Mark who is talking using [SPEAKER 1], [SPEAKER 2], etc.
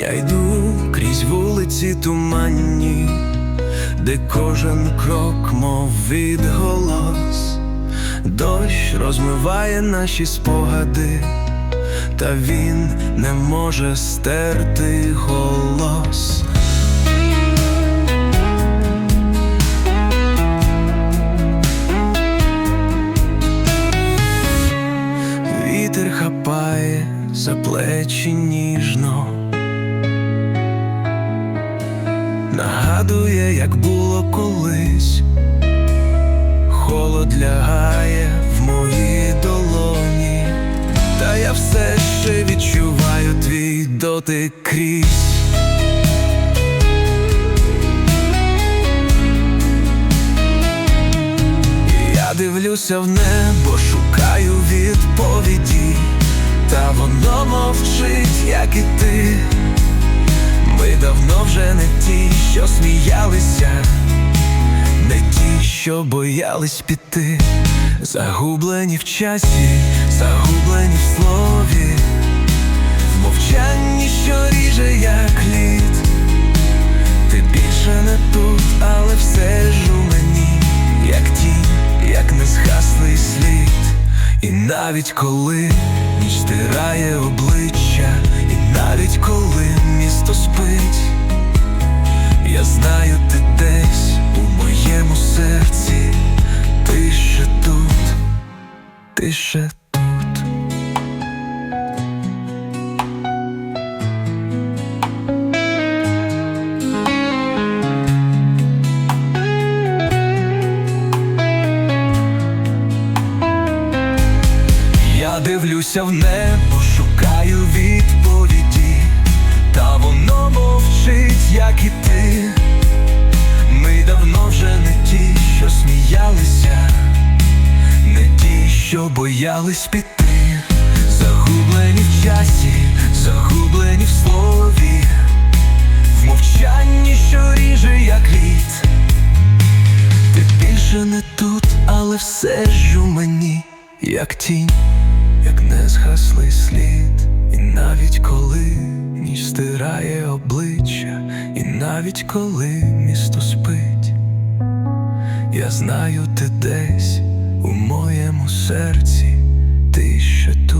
[SPEAKER 1] Я йду крізь вулиці туманні, де кожен крок, мов відголос, дощ розмиває наші спогади, та він не може стерти голос. Нагадує, як було колись, холод лягає в мої долоні, та я все ще відчуваю твій дотик крізь. Я дивлюся в небо, шукаю відповіді, та воно мовчить, як і ти. Ми давно вже не ті, що сміялися, не ті, що боялись піти, загублені в часі, загублені в слові, в мовчанні, що ріже, як лід. Ти більше не тут, але все ж у мені, як тінь, як незгаслий слід. І навіть коли ніч стирає обличчя, ти ще тут. Я дивлюся в небо, шукаю відповіді, що боялись піти, загублені в часі, загублені в слові, в мовчанні, що ріже, як лід. Ти більше не тут, але все ж у мені, як тінь, як незгаслий слід, і навіть коли ніч стирає обличчя, і навіть коли місто спить, я знаю, ти десь у моєму серці, ти ще тут.